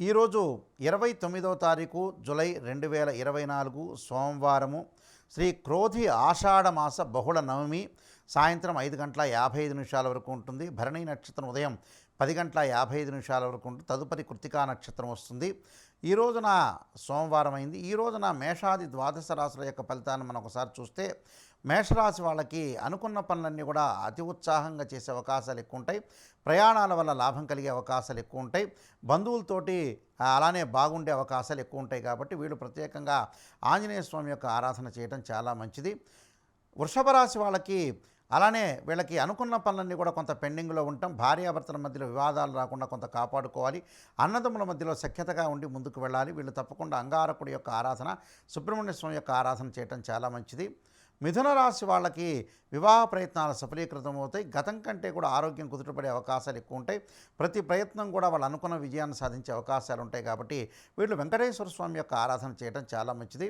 ఈరోజు ఇరవై తొమ్మిదవ తారీఖు జులై రెండు వేల ఇరవై నాలుగు సోమవారము శ్రీ క్రోధి ఆషాఢమాస బహుళ నవమి సాయంత్రం ఐదు గంటల యాభై ఐదు నిమిషాల వరకు ఉంటుంది. భరణి నక్షత్రం ఉదయం పది గంటల యాభై ఐదు నిమిషాల వరకు ఉంటుంది తదుపరి కృతికా నక్షత్రం వస్తుంది. ఈ రోజున సోమవారం అయింది. ఈ రోజున మేషాది ద్వాదశ రాశుల యొక్క ఫలితాన్ని మనం ఒకసారి చూస్తే మేషరాశి వాళ్ళకి అనుకున్న పనులన్నీ కూడా అతి ఉత్సాహంగా చేసే అవకాశాలు ఎక్కువ ఉంటాయి. ప్రయాణాల వల్ల లాభం కలిగే అవకాశాలు ఎక్కువ ఉంటాయి. బంధువులతోటి అలానే బాగుండే అవకాశాలు ఎక్కువ ఉంటాయి కాబట్టి వీళ్ళు ప్రత్యేకంగా ఆంజనేయ స్వామి యొక్క ఆరాధన చేయడం చాలా మంచిది. వృషభ రాశి వాళ్ళకి అలానే వీళ్ళకి అనుకున్న పనులన్నీ కూడా కొంత పెండింగ్లో ఉంటాం. భార్యాభర్తల మధ్యలో వివాదాలు రాకుండా కొంత కాపాడుకోవాలి. అన్నదమ్ముల మధ్యలో సఖ్యతగా ఉండి ముందుకు వెళ్ళాలి. వీళ్ళు తప్పకుండా అంగారకుడి యొక్క ఆరాధన సుబ్రహ్మణ్య స్వామి యొక్క ఆరాధన చేయటం చాలా మంచిది. మిథున రాశి వాళ్ళకి వివాహ ప్రయత్నాలు సఫలీకృతం అవుతాయి గతం కంటే కూడా ఆరోగ్యం కుదుటపడే అవకాశాలు ఎక్కువ ఉంటాయి. ప్రతి ప్రయత్నం కూడా వాళ్ళు అనుకున్న విజయాన్ని సాధించే అవకాశాలు ఉంటాయి కాబట్టి వీళ్ళు వెంకటేశ్వర స్వామి యొక్క ఆరాధన చేయడం చాలా మంచిది.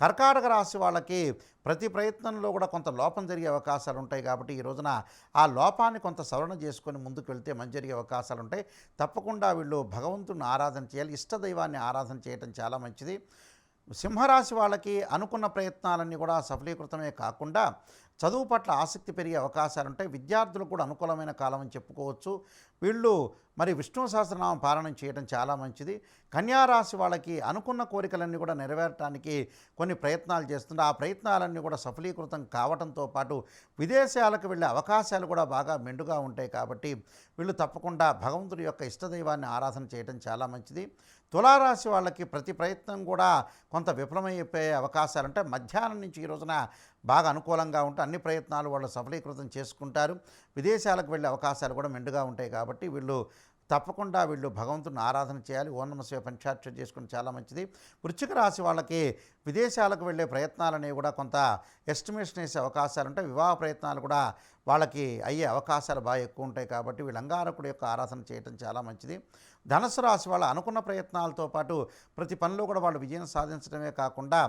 కర్కాటక రాశి వాళ్ళకి ప్రతి ప్రయత్నంలో కూడా కొంత లోపం జరిగే అవకాశాలు ఉంటాయి కాబట్టి ఈ రోజున ఆ లోపాన్ని కొంత సవరణ చేసుకొని ముందుకు వెళ్తే మంచి జరిగే అవకాశాలు ఉంటాయి. తప్పకుండా వీళ్ళు భగవంతుని ఆరాధన చేయాలి. ఇష్టదైవాన్ని ఆరాధన చేయటం చాలా మంచిది. సింహరాశి వాళ్ళకి అనుకున్న ప్రయత్నాలన్నీ కూడా సఫలీకృతమే కాకుండా చదువు పట్ల ఆసక్తి పెరిగే అవకాశాలు ఉంటాయి విద్యార్థులకు కూడా అనుకూలమైన కాలం అని చెప్పుకోవచ్చు. వీళ్ళు మరి విష్ణు సహస్రనామం పాలన చేయడం చాలా మంచిది. కన్యారాశి వాళ్ళకి అనుకున్న కోరికలన్నీ కూడా నెరవేరటానికి కొన్ని ప్రయత్నాలు చేస్తుంది ఆ ప్రయత్నాలన్నీ కూడా సఫలీకృతం కావడంతో పాటు విదేశాలకు వెళ్ళే అవకాశాలు కూడా బాగా మెండుగా ఉంటాయి కాబట్టి వీళ్ళు తప్పకుండా భగవంతుడి యొక్క ఇష్టదైవాన్ని ఆరాధన చేయడం చాలా మంచిది. తులారాశి వాళ్ళకి ప్రతి ప్రయత్నం కూడా కొంత విఫలమైపోయే అవకాశాలు ఉంటాయి మధ్యాహ్నం నుంచి ఈ రోజున బాగా అనుకూలంగా ఉంటే అన్ని ప్రయత్నాలు వాళ్ళు సఫలీకృతం చేసుకుంటారు. విదేశాలకు వెళ్ళే అవకాశాలు కూడా మెండుగా ఉంటాయి కాబట్టి వీళ్ళు తప్పకుండా వీళ్ళు భగవంతుని ఆరాధన చేయాలి. ఓం నమశివ శివ చేసుకుని చాలా మంచిది. వృచ్చిక రాశి వాళ్ళకి విదేశాలకు వెళ్ళే ప్రయత్నాలనేవి కూడా కొంత ఎస్టిమేషన్ వేసే అవకాశాలు ఉంటాయి. వివాహ ప్రయత్నాలు కూడా వాళ్ళకి అయ్యే అవకాశాలు బాగా ఎక్కువ ఉంటాయి కాబట్టి వీళ్ళు అంగారకుడి యొక్క ఆరాధన చేయడం చాలా మంచిది. ధనుసు రాశి వాళ్ళ అనుకున్న ప్రయత్నాలతో పాటు ప్రతి పనిలో కూడా వాళ్ళు విజయం సాధించడమే కాకుండా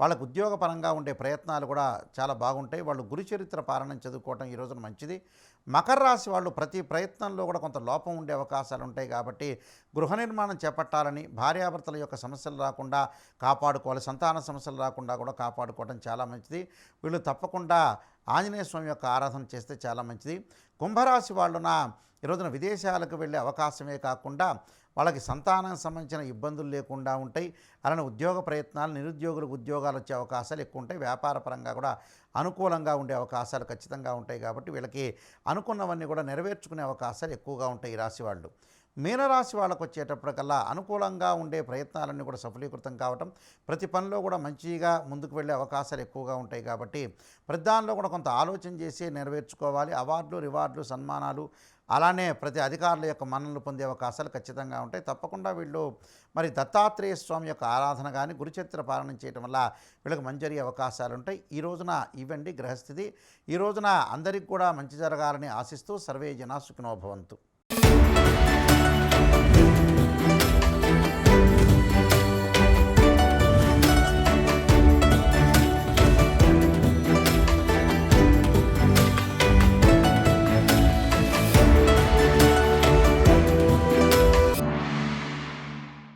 వాళ్ళకు ఉద్యోగపరంగా ఉండే ప్రయత్నాలు కూడా చాలా బాగుంటాయి. వాళ్ళు గురు చరిత్ర పాలన చదువుకోవటం ఈ రోజున మంచిది. మకర రాశి వాళ్ళు ప్రతి ప్రయత్నంలో కూడా కొంత లోపం ఉండే అవకాశాలు ఉంటాయి కాబట్టి గృహ నిర్మాణం చేపట్టాలని భార్యాభర్తల యొక్క సమస్యలు రాకుండా కాపాడుకోవాలి సంతాన సమస్యలు రాకుండా కూడా కాపాడుకోవడం చాలా మంచిది. వీళ్ళు తప్పకుండా ఆంజనేయ స్వామి యొక్క ఆరాధన చేస్తే చాలా మంచిది. కుంభరాశి వాళ్ళున ఈరోజున రోజున విదేశాలకు వెళ్ళే అవకాశమే కాకుండా వాళ్ళకి సంతానానికి సంబంధించిన ఇబ్బందులు లేకుండా ఉంటాయి. అలానే ఉద్యోగ ప్రయత్నాలు నిరుద్యోగులకు ఉద్యోగాలు వచ్చే అవకాశాలు ఎక్కువ ఉంటాయి. వ్యాపారపరంగా కూడా అనుకూలంగా ఉండే అవకాశాలు ఖచ్చితంగా ఉంటాయి కాబట్టి వీళ్ళకి అనుకున్నవన్నీ కూడా నెరవేర్చుకునే అవకాశాలు ఎక్కువగా ఉంటాయి ఈ రాశి వాళ్ళు. మీనరాశి వాళ్ళకు వచ్చేటప్పటికల్లా అనుకూలంగా ఉండే ప్రయత్నాలన్నీ కూడా సఫలీకృతం కావటం ప్రతి పనిలో కూడా మంచిగా ముందుకు వెళ్ళే అవకాశాలు ఎక్కువగా ఉంటాయి కాబట్టి ప్రతి దానిలో కూడా కొంత ఆలోచన చేసి నెరవేర్చుకోవాలి. అవార్డులు రివార్డులు సన్మానాలు అలానే ప్రతి అధికారుల యొక్క మన్నలు పొందే అవకాశాలు ఖచ్చితంగా ఉంటాయి. తప్పకుండా వీళ్ళు మరి దత్తాత్రేయ స్వామి యొక్క ఆరాధన కానీ గురుచరిత్ర పాలన చేయటం వల్ల వీళ్ళకి మంచి జరిగే అవకాశాలు ఉంటాయి. ఈ రోజున ఇవ్వండి గ్రహస్థితి. ఈ రోజున అందరికీ కూడా మంచి జరగాలని ఆశిస్తూ సర్వే జనా సుఖినోభవంతు